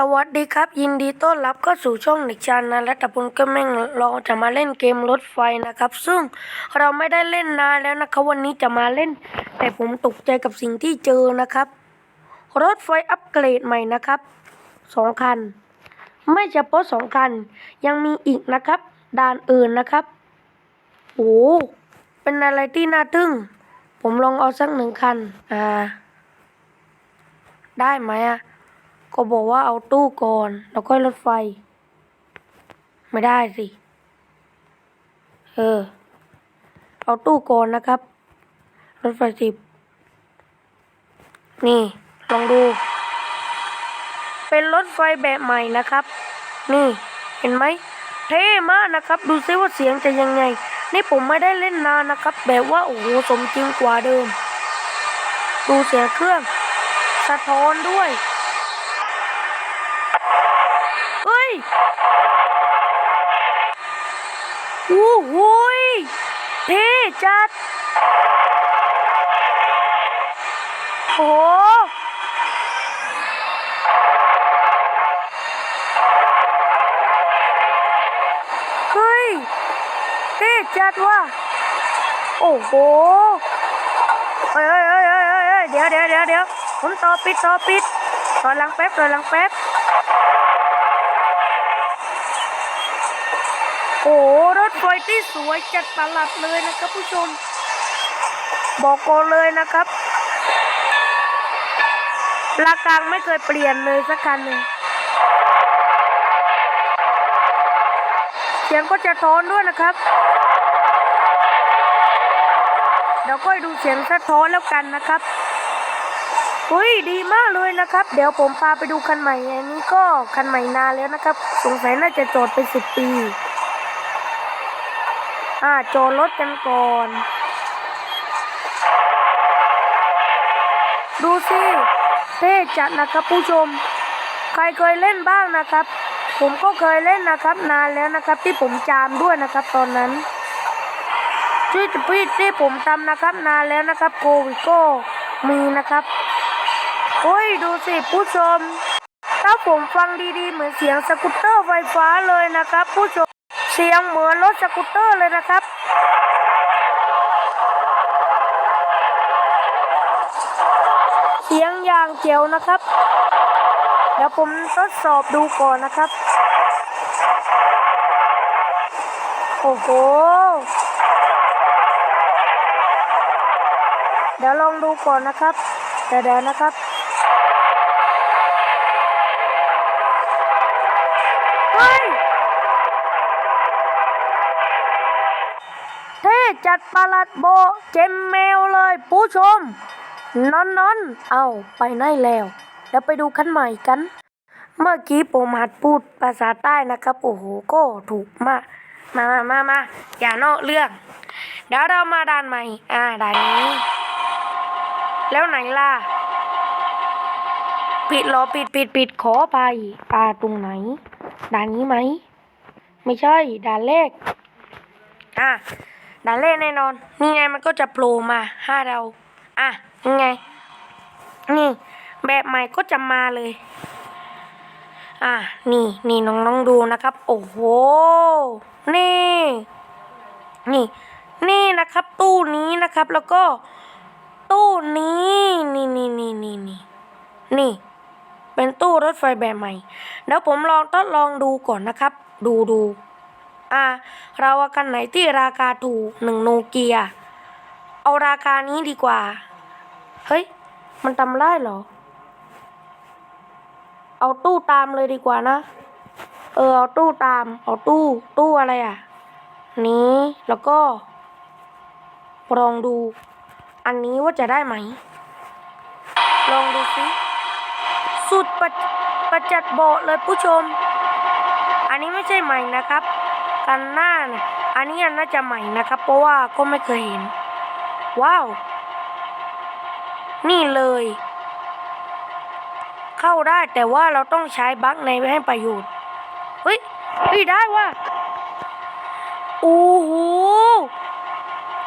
สวัสดีครับ ยินดีต้อนรับเข้าสู่ช่องเด็กชานะและตะพุนก็แม่งเราจะมาเล่นเกมรถไฟนะครับ ซึ่งเราไม่ได้เล่นนานแล้วนะครับวันนี้จะมาเล่น แต่ผมตกใจกับสิ่งที่เจอนะครับ รถไฟอัปเกรดใหม่นะครับสองคัน ไม่เฉพาะสองคัน ยังมีอีกนะครับ ด่านอื่นนะครับโอ้เป็นอะไรที่น่าทึ่ง ผมลองเอาสักหนึ่งคันอ่าได้ไหมอะ ก็บอกว่าเอาตู้ก่อน แล้วก็รถไฟ ไม่ได้สิ เออ เอาตู้ก่อนนะครับ รถไฟสิบ นี่ ลองดู เป็นรถไฟแบบใหม่นะครับ นี่เห็นไหม เท่มากนะครับ ดูซิว่าเสียงจะยังไง นี่ผมไม่ได้เล่นนานนะครับ แบบว่าโอ้โหสมจริงกว่าเดิม ดูเสียงเครื่อง สะท้อนด้วย โอ้โหยเท่จัด โอ้เฮ้ยเท่จัดว่ะ โอ้โหเฮ้ยเฮ้ยเฮ้ยเฮ้ยเฮ้ยเฮ้ยเดี๋ยวเดี๋ยวเดี๋ยวเดี๋ยวผมต่อปิดต่อปิดต่อหลังแป๊บต่อหลังแป๊บ โอ้รถไฟที่สวยจัดประหลัดเลยนะครับผู้ชม บอกก่อนเลยนะครับราคาไม่เคยเปลี่ยนเลยสักคันหนึ่งเสียงก็จะท้อนด้วยนะครับ เดี๋ยวก็ดูเสียงสะท้อนแล้วกันนะครับอุ้ยดีมากเลยนะครับ เดี๋ยวผมพาไปดูคันใหม่ อันนี้ก็คันใหม่นานแล้วนะครับ สงสัยน่าจะจอดเป็นสิบปี อ่าจอดรถกันก่อน ดูสิเท่จัดนะครับผู้ชม ใครเคยเล่นบ้างนะครับ ผมก็เคยเล่นนะครับ นานแล้วนะครับ ที่ผมจามด้วยนะครับตอนนั้นช่วยจะพีดที่ผมทำนะครับ นานแล้วนะครับโควิดก็มีนะครับโอ้ยดูสิผู้ชม ถ้าผมฟังดีๆ เหมือนเสียงสกูตเตอร์ไฟฟ้าเลยนะครับผู้ชม เสียงเหมือนรถสกูตเตอร์เลยนะครับ เสียงอย่างเจียวนะครับ เดี๋ยวผมทดสอบดูก่อนนะครับ โอ้โห เดี๋ยวลองดูก่อนนะครับเดี๋ยวเดี๋ยวนะครับ ดประหลัดโบเจมแมวเลยผู้ชมนอนนอนเอาไปไหนแล้วเดี๋ยวไปดูคันใหม่กัน เมื่อกี้ผมหัดพูดภาษาใต้นะครับ โอ้โหก็ถูกมาก มามามามาอย่านอกเรื่อง เดี๋ยวเรามาด่านใหม่ อ่าด่านนี้ แล้วไหนล่ะ ปิดหรอปิดปิดปิดขอไปอ่าตรงไหน ด่านนี้ไหม ไม่ใช่ ด่านเลขอะ ด่านเลขแน่นอน นี่ไงมันก็จะโผล่มาห้าเราอะนี่ไง นี่ แบบใหม่ก็จะมาเลย อะนี่นี่น้องน้องๆดูนะครับ โอ้โห นี่ นี่ นี่นะครับ ตู้นี้นะครับ แล้วก็ ตู้นี้ นี่นี่นี่นี่นี่นี่ เป็นตู้รถไฟแบบใหม่ เดี๋ยวผมลองทดลองดูก่อนนะครับ ดูดู อ่าเราเอากันไหนที่ราคาถูกหนึ่งโนเกีย เอาราคานี้ดีกว่า เฮ้ย มันทำได้เหรอ เอาตู้ตามเลยดีกว่านะ เออ เอาตู้ตาม เอาตู้ ตู้อะไรอะ นี้ แล้วก็ ลองดู อันนี้ว่าจะได้ไหม ลองดูสิ สุดประประจัดโบเลยผู้ชม อันนี้ไม่ใช่ใหม่นะครับ กันหน้าเนี่ยอันนี้น่าจะใหม่นะครับ เพราะว่าก็ไม่เคยเห็น ว้าว นี่เลย เข้าได้แต่ว่าเราต้องใช้บั๊กในให้ประโยชน์ เฮ้ยเฮ้ยได้ว่ะโอ้โห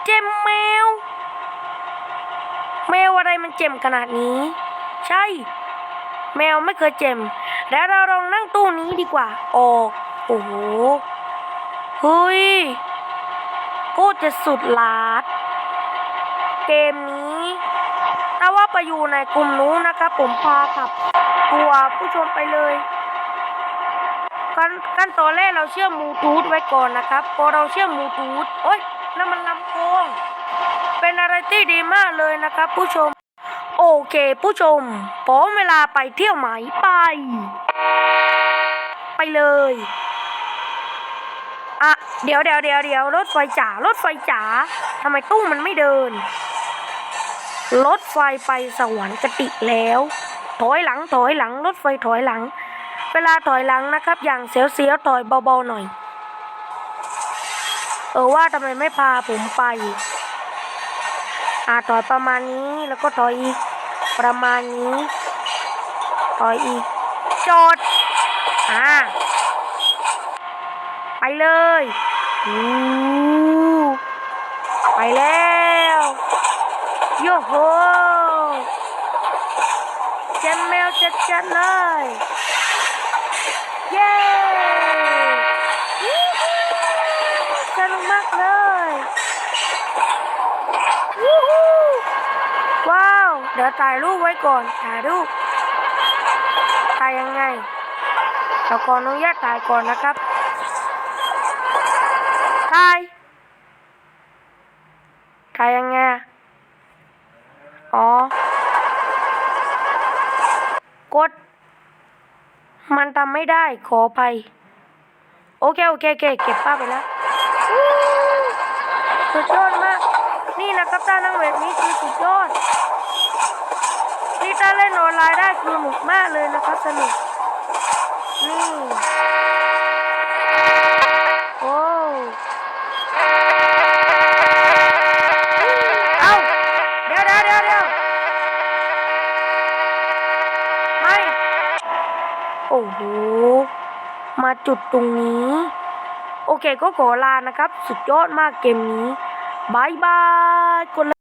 เจมแมว แมวอะไรมันเจ็มขนาดนี้ ใช่ แมวไม่เคยเจ็มแล้วเราลองนั่งตู้นี้ดีกว่า ออก โอ้โห เฮ้ยโคตรจะสุดลาด เกมนี้ถ้าว่าไปอยู่ในกลุ่มนู้นนะครับผมพาขับตัวผู้ชมไปเลยขั้นขั้นตอนแรกเราเชื่อมบูทูธไว้ก่อนนะครับ พอเราเชื่อมบูทูธโอ้ยนั่นมันลำโพงเป็นอะไรที่ดีมากเลยนะครับ ผู้ชม โอเค ผู้ชมพร้อมเวลาไปเที่ยวไหมไป ไปเลย เดี๋ยวเดี๋ยวเดี๋ยวเดี๋ยวรถไฟจ๋ารถไฟจ๋าทำไมตู้มันไม่เดิน รถไฟไปสวรรค์กติแล้ว ถอยหลังถอยหลัง รถไฟถอยหลัง เวลาถอยหลังนะครับ อย่างเสียวๆถอยเบาๆหน่อย เออว่าทำไมไม่พาผมไป อ่าถอยประมาณนี้แล้วก็ถอยอีก ประมาณนี้ ถอยอีกจอด อ่า ไปเลยไปแล้วโยโฮเจมแมวจัดจัดๆเลย เย้วู้ฮู้สนุกมากเลยวู้ฮู้ว้าว เดี๋ยวถ่ายรูปไว้ก่อนถ่ายรูปถ่ายยังไงเราขออนุญาตถ่ายก่อนนะครับ ถ่ายถ่ายยังไง อ๋อ กด มันทำไม่ได้ ขอไป โอเค โอเคโอเคเก็บภาไปแล้วสุดยอดมาก นี่นะครับถ้านั่งแบบนี้คือสุดยอด นี่ถ้าเล่นออนไลน์ได้คือหนุกมากเลยนะครับสนุก นี่ อ้โห มาจุดตรงนี้ โอเคก็ขอลานะครับ สุดยอดมากเกมนี้บายบายกดไลค์